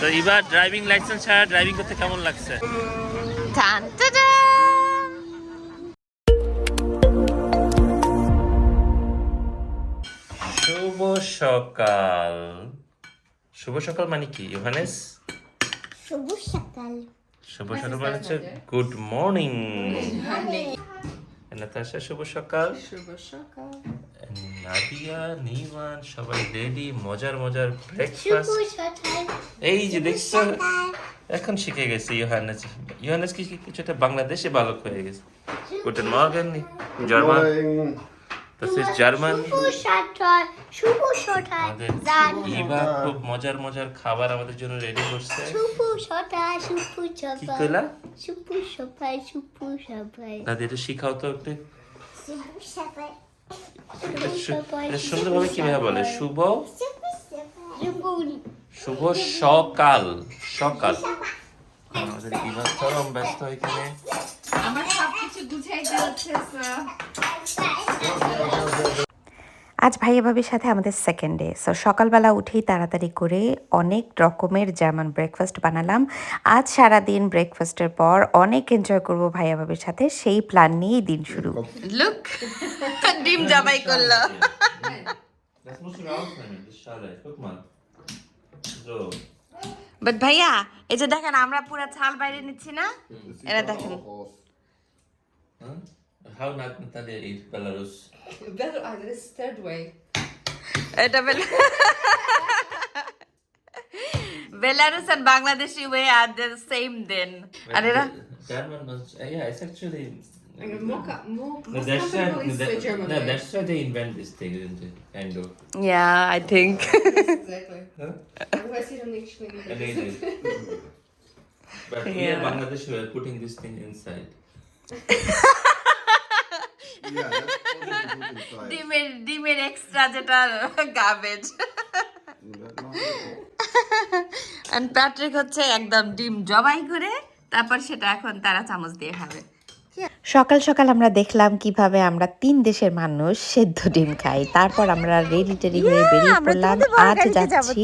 তো এবার driving licence ছাড়া ড্রাইভিং করতে কেমন লাগছে? শুভ সকাল। শুভ সকাল মানে কি ইভানেস সবুজ সকাল। শুভ সকাল মানে হচ্ছে গুড মর্নিং নাতাশা শুভ সকাল। শুভ সকাল। নাদিয়া নিমান সবাই রেডি মজার মজার ব্রেকফাস্ট এই যে দেখছ এখন শিখে গেছে ইয়োহানেস ইয়োহানেস কি কিছুটা বাংলাদেশে বালক হয়ে গেছে। গুটেন মর্গেন জার্মান Das ist জার্মান শুভ খুব মজার মজার খাবার আমাদের জন্য রেডি করছে। শুভ সকাল শুভ কি কইলা? শুভ সকাল শুভ সকাল। দাদি এটা শিখাও তো একটু। শুভ এটা সুন্দরভাবে কীভাবে বলে? শুভ শুভ? শুভ সকাল। সকাল। আমাদের বিভাগ চরম ব্যস্ত এখানে। আমার সবকিছু গুছাইতে হচ্ছে আজ ভাইয়া ভাবির সাথে আমাদের সেকেন্ড ডে সো সকালবেলা উঠেই তাড়াতাড়ি করে অনেক রকমের জার্মান ব্রেকফাস্ট বানালাম। আজ সারা দিন ব্রেকফাস্টের পর অনেক এনজয় করব ভাইয়া ভাবির সাথে। সেই প্ল্যান নিয়েই দিন শুরু। লুক ডিম জবাই করল. বাট ভাইয়া এই যে দেখেন আমরা পুরো ছাল বাইরে নিচ্ছি না? এটা দেখেন। Huh? How not Natalia eat Belarus? Better, ah, this is third way. এটা bell Belarus and Bangladeshi way are the same দেন আর এরা German was, uh, yeah, it's actually. And more, co- more, No, most that's why, comfortable is that, the German no, way. that's why they invent this thing, isn't it? Kind of. Yeah I think Exactly. Huh? Otherwise you don't explain And they it. did. But here Yeah. in Bangladesh, we are putting this thing inside. ডিমের ডিমের extra যেটা গাবেজ Patrick হচ্ছে একদম ডিম জবাই করে তারপর সেটা এখন তারা চামচ দিয়ে খাবে। সকাল সকাল আমরা দেখলাম কীভাবে আমরা তিন দেশের মানুষ সেদ্ধ ডিম খাই। তারপর আমরা রেডি টেডি হয়ে বেরিয়ে পড়লাম। আজ যাচ্ছি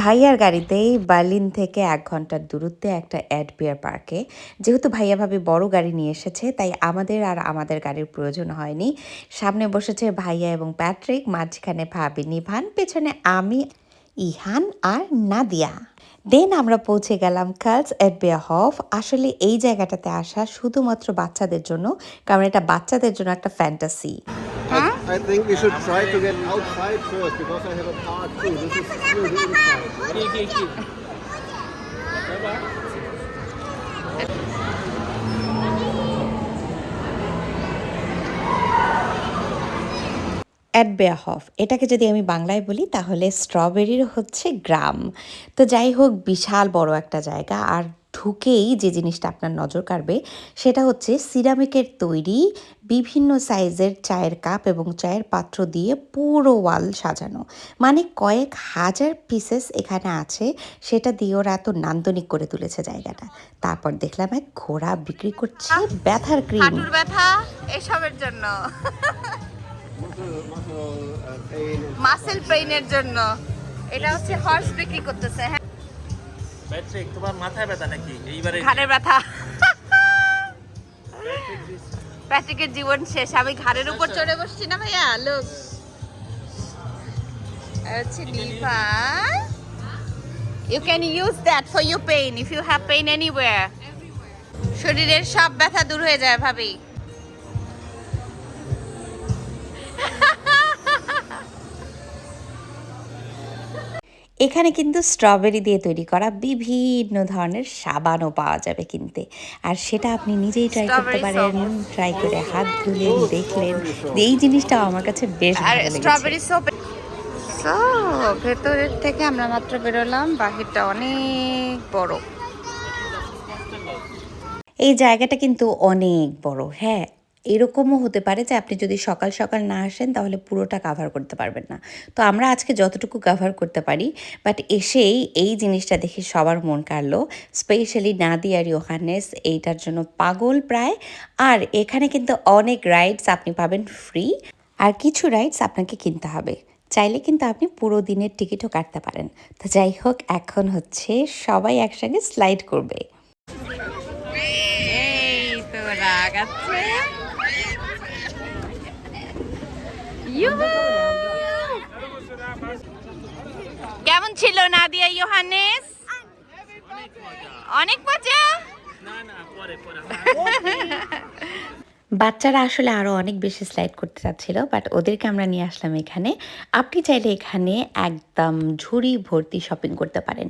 ভাইয়ার গাড়িতেই বার্লিন থেকে এক ঘণ্টার দূরত্বে একটা অ্যাডবিয়ার পার্কে যেহেতু ভাইয়া ভাবে বড় গাড়ি নিয়ে এসেছে তাই আমাদের আর আমাদের গাড়ির প্রয়োজন হয়নি। সামনে বসেছে ভাইয়া এবং প্যাট্রিক মাঝখানে ভাবি নিভান পেছনে আমি ইহান আর নাদিয়া। দেন আমরা পৌঁছে গেলাম কার্লস এট বে হফ আসলে এই জায়গাটাতে আসা শুধুমাত্র বাচ্চাদের জন্য কারণ এটা বাচ্চাদের জন্য একটা ফ্যান্টাসি অ্যাডবেয়া হফ। এটাকে যদি আমি বাংলায় বলি তাহলে স্ট্রবেরির হচ্ছে গ্রাম। তো যাই হোক বিশাল বড় একটা জায়গা। আর ঢুকেই যে জিনিসটা আপনার নজর কাড়বে সেটা হচ্ছে সিরামিকের তৈরি বিভিন্ন সাইজের চায়ের কাপ এবং চায়ের পাত্র দিয়ে পুরো ওয়াল সাজানো। মানে কয়েক হাজার পিসেস এখানে আছে সেটা দিয়ে ওরা এত নান্দনিক করে তুলেছে জায়গাটা। তারপর দেখলাম এক ঘোড়া বিক্রি করছে ব্যথার ক্রিম ব্যথা এসবের জন্য। মাসেল পেইনের জন্য। এটা হচ্ছে হর্স বিক্রি করতেছে হ্যাঁ। প্যাট্রিক তোমার মাথায় ব্যথা নাকি? এইবারে ঘাড়ের ব্যথা। প্যাট্রিকের জীবন শেষ। আমি ঘাড়ের উপর চড়ে বসছি না ভাইয়া? লোক হচ্ছে নিভান you can use that for you pain if you have pain anywhere শরীরের সব ব্যথা দূর হয়ে যায় ভাবি। এখানে কিন্তু স্ট্রবেরি দিয়ে তৈরি করা বিভিন্ন ধরনের সাবানও পাওয়া যাবে কিনতে। আর সেটা আপনি নিজেই ট্রাই করতে পারেন ট্রাই করে হাত ধুলেন দেখলেন এই জিনিসটা আমার কাছে বেশ আর ভালো স্ট্রবেরি সোপ ভেতরের থেকে আমরা মাত্র বেরোলাম বাহিরটা অনেক বড়। এই জায়গাটা কিন্তু অনেক বড় হ্যাঁ। এরকমও হতে পারে যে আপনি যদি সকাল সকাল না আসেন তাহলে পুরোটা কাভার করতে পারবেন না। তো আমরা আজকে যতটুকু কাভার করতে পারি বাট এসেই এই জিনিসটা দেখে সবার মন কাড়লো স্পেশালি নাদি আর ইোহানেস এইটার জন্য পাগল প্রায়। আর এখানে কিন্তু অনেক রাইডস আপনি পাবেন ফ্রি আর কিছু রাইডস আপনাকে কিনতে হবে। চাইলে কিন্তু আপনি পুরো দিনের টিকিটও কাটতে পারেন। তো যাই হোক, এখন হচ্ছে সবাই একসঙ্গে স্লাইড করবে। এই তো! কেমন ছিল নাদিয়া ইয়োহানেস অনেক মজা। বাচ্চারা আসলে আরও অনেক বেশি স্লাইড করতে চাচ্ছিল বাট ওদেরকে আমরা নিয়ে আসলাম এখানে। আপনি চাইলে এখানে একদম ঝুড়ি ভর্তি শপিং করতে পারেন।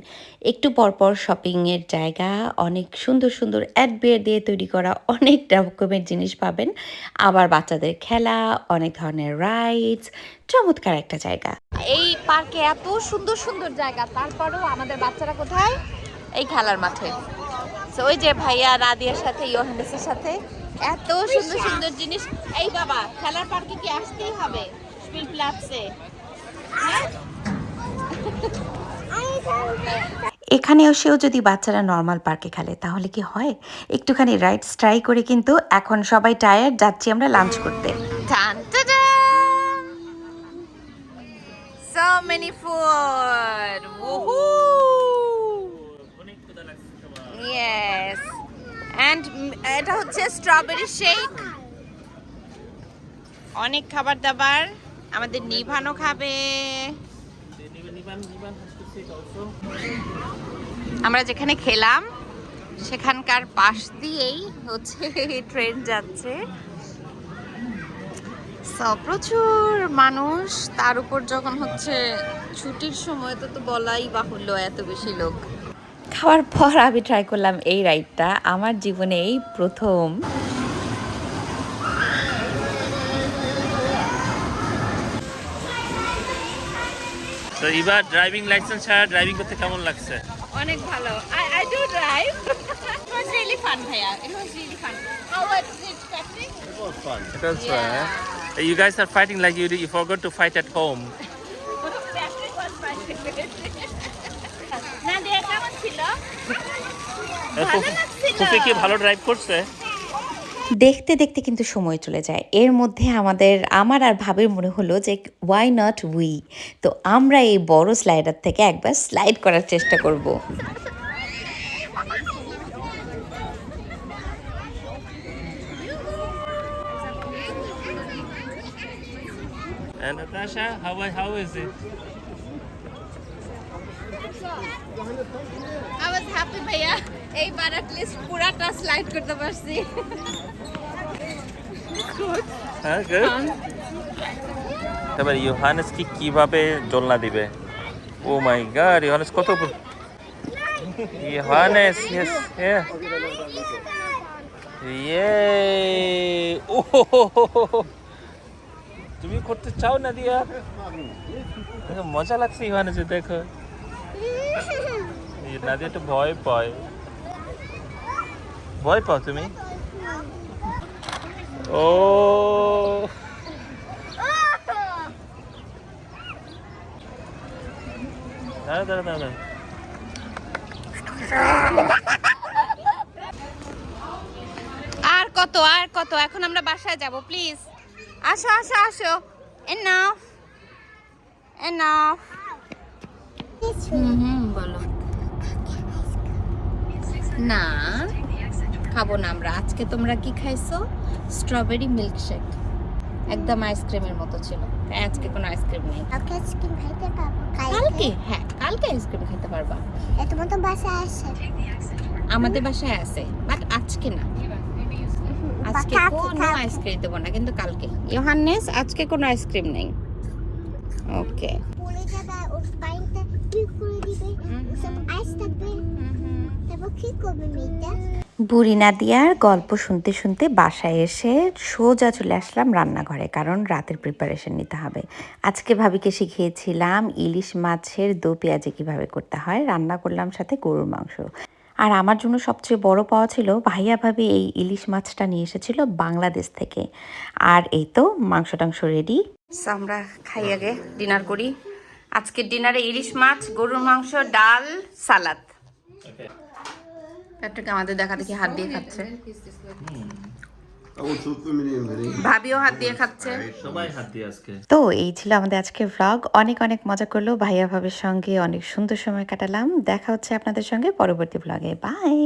একটু পরপর শপিংয়ের জায়গা, অনেক সুন্দর সুন্দর অ্যাডবিয়ার দিয়ে তৈরি করা অনেক রকমের জিনিস পাবেন। আবার বাচ্চাদের খেলা, অনেক ধরনের রাইডস চমৎকার একটা জায়গা। এই পার্কে এত সুন্দর সুন্দর জায়গা, তারপরেও আমাদের বাচ্চারা কোথায়? এই খেলার মাঠে। ওই যে ভাইয়া রাদিয়ার সাথে ইয়োহানেসের সাথে। এত সুন্দর সুন্দর জিনিস এই বাবা খেলার পার্কে কি আসতেই হবে স্পিল প্লাটসে এখানে এসেও যদি বাচ্চারা নর্মাল পার্কে খেলে তাহলে কি হয় একটুখানি রাইডস ট্রাই করে কিন্তু এখন সবাই টায়ার্ড যাচ্ছি আমরা লাঞ্চ করতে. So many food. Woohoo! Yes. And mm, এটা হচ্ছে স্ট্রবেরি শেক অনেক খাবার দাবার। আমাদের নিভানো খাবে। আমরা যেখানে খেলাম, সেখানকার পাশ দিয়েই হচ্ছে ট্রেন যাচ্ছে। প্রচুর মানুষ। তার উপর যখন হচ্ছে ছুটির সময়, তো তো বলাই বাহুল্য এত বেশি লোক। খাওয়ার পর আমি ট্রাই করলাম এই রাইডটা আমার জীবনে এই প্রথম। তো এবার ড্রাইভিং লাইসেন্স ছাড়া ড্রাইভিং করতে কেমন লাগছে? অনেক ভালো। I I do drive it was really fun ভাইয়া। It was really fun how was it practice It was fun. It was Yeah. fun, huh? You guys are fighting like you you forgot to fight at home. Practice was my favourite Nadia কেমন ছিল ভালো লাগছিল। ফুফি কি ভালো drive করছে? দেখতে দেখতে কিন্তু সময় চলে যায়। এর মধ্যে আমাদের আমার আর ভাবির মনে হলো যে ওয়াই নট উই তো আমরা এই বড় স্লাইডার থেকে একবার স্লাইড করার চেষ্টা করব। And Natasha, how how is it? I was happy, ভাইয়া। এইবার least পুরাটা স্লাইড করতে পারছি। হ্যাঁ good. এবার ইউহানেস কি কীভাবে দোলনা দিবে? ও মাই গড ইউহানেস কত উপর- ইউহানেস ইয়েস ইয়ে ও তুমি করতে চাও না দিয়া? মজা লাগছে ইউহানেস দেখো। নাদিয়া একটু ভয় পায়। ভয় পাও তুমি? ও। দাঁড়া দাঁড়া আর কত আর কত? এখন আমরা বাসায় যাব প্লিজ আসো আসো আসো। এনাফ এনাফ হুম বলো। না খাব না আমরা। আজকে তোমরা কি খাইছো? স্ট্রবেরি মিল্কশেক একদম আইসক্রিমের মতো ছিল। তাই আজকে কোনো আইসক্রিম নেই। কালকে আইসক্রিম খাইতে পারব কালকে। হ্যাঁ কালকে আইসক্রিম খেতে পারবা। এত মতো বাসা আসে? আমাদের বাসায় আছে বাট আজকে না। আজকে কোনো আইসক্রিম দেবো না কিন্তু কালকে। ইয়োহান্নেস আজকে কোনো আইসক্রিম নেই। ওকে বুড়ি নাদিয়ার গল্প শুনতে শুনতে বাসায় এসে সোজা চলে আসলাম রান্নাঘরে কারণ রাতের প্রিপারেশন নিতে হবে। আজকে ভাবিকে শিখিয়েছিলাম ইলিশ মাছের দো পেঁয়াজে কীভাবে করতে হয় রান্না করলাম সাথে গরুর মাংস। আর আমার জন্য সবচেয়ে বড় পাওয়া ছিল ভাইয়া ভাবি এই ইলিশ মাছটা নিয়ে এসেছিল বাংলাদেশ থেকে। আর এই তো মাংস টাংস রেডি আমরা খাই আগে ডিনার করি। আজকের ডিনারে ইলিশ মাছ গরুর মাংস ডাল সালাদ। প্যাট্রিক আমাদের দেখা দেখি হাত দিয়ে খাচ্ছে। Oh, feminine, very. ভাবিও হাত দিয়ে খাচ্ছে। সবাই হাত দিয়ে আজকে। তো এই ছিল আমাদের আজকে ভ্লগ অনেক অনেক মজা করল। ভাইয়া ভাবের সঙ্গে অনেক সুন্দর সময় কাটালাম। দেখা হচ্ছে আপনাদের সঙ্গে পরবর্তী ভ্লগে বাই